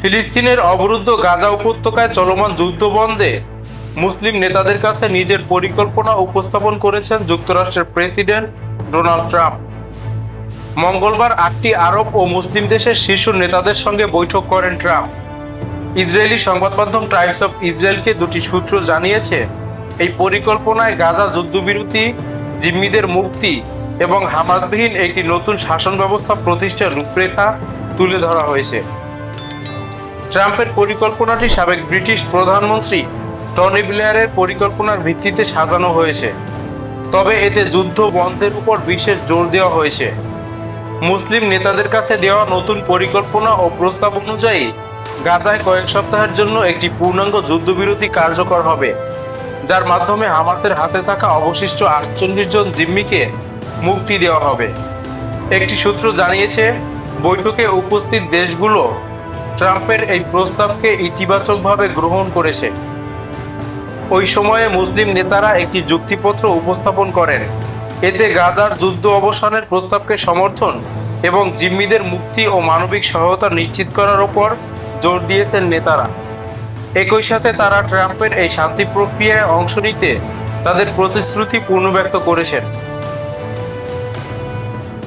ফিলিস্তিনের অবরুদ্ধ গাজা উপত্যকায় চলমান যুদ্ধ বন্ধে মুসলিম নেতাদের কাছে নিজের পরিকল্পনা উপস্থাপন করেছেন যুক্তরাষ্ট্রের প্রেসিডেন্ট ডোনাল্ড ট্রাম্প। মঙ্গলবার আটটি আরব ও মুসলিম দেশের শীর্ষ নেতাদের সঙ্গে বৈঠক করেন ট্রাম্প। ইসরায়েলি সংবাদ মাধ্যম টাইমস অফ ইসরায়েলকে দুটি সূত্র জানিয়েছে, এই পরিকল্পনায় গাজা যুদ্ধবিরতি, জিম্মিদের মুক্তি এবং হামাসবিহীন একটি নতুন শাসন ব্যবস্থা প্রতিষ্ঠার রূপরেখা তুলে ধরা হয়েছে। ট্রাম্পের পরিকল্পনাটি সাবেক ব্রিটিশ প্রধানমন্ত্রী টনি ব্লেয়ারের পরিকল্পনার ভিত্তিতে সাজানো হয়েছে। তবে এতে যুদ্ধ বন্ধের উপর বিশেষ জোর দেওয়া হয়েছে। মুসলিম নেতাদের কাছে দেওয়া নতুন পরিকল্পনা ও প্রস্তাব অনুযায়ী গাজায় কয়েক সপ্তাহের জন্য একটি পূর্ণাঙ্গ যুদ্ধবিরতি কার্যকর হবে, যার মাধ্যমে হামাসের হাতে থাকা অবশিষ্ট আটচল্লিশ জন জিম্মিকে মুক্তি দেওয়া হবে। একটি সূত্র জানিয়েছে, বৈঠকে উপস্থিত দেশগুলো ট্রাম্পের এই প্রস্তাবকে ইতিবাচকভাবে গ্রহণ করেছে। ওই সময়ে মুসলিম নেতারা একটি যুক্তিপত্র উপস্থাপন করেন। এতে গাজার যুদ্ধ অবসানের প্রস্তাবকে সমর্থন এবং জিম্মিদের মুক্তি ও মানবিক সহায়তা নিশ্চিত করার ওপর জোর দিয়েছেন নেতারা। একই সাথে তারা ট্রাম্পের এই শান্তি প্রক্রিয়ায় অংশ নিতে তাদের প্রতিশ্রুতি পুনর্ব্যক্ত করেছেন।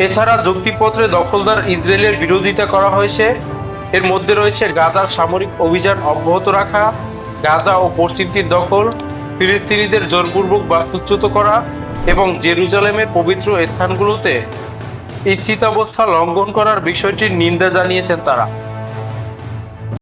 এছাড়া যুক্তিপত্রে দখলদার ইসরায়েলের বিরোধিতা করা হয়েছে এর মধ্যে রয়েছে গাজার সামরিক অভিযান অব্যাহত রাখা, গাজা ও পশ্চিম তীর দখল, ফিলিস্তিনিদের জোরপূর্বক বাস্তুচ্যুত করা এবং জেরুজালেমের পবিত্র স্থানগুলোতে স্থিতাবস্থা লঙ্ঘন করার বিষয়টির নিন্দা জানিয়েছেন তারা।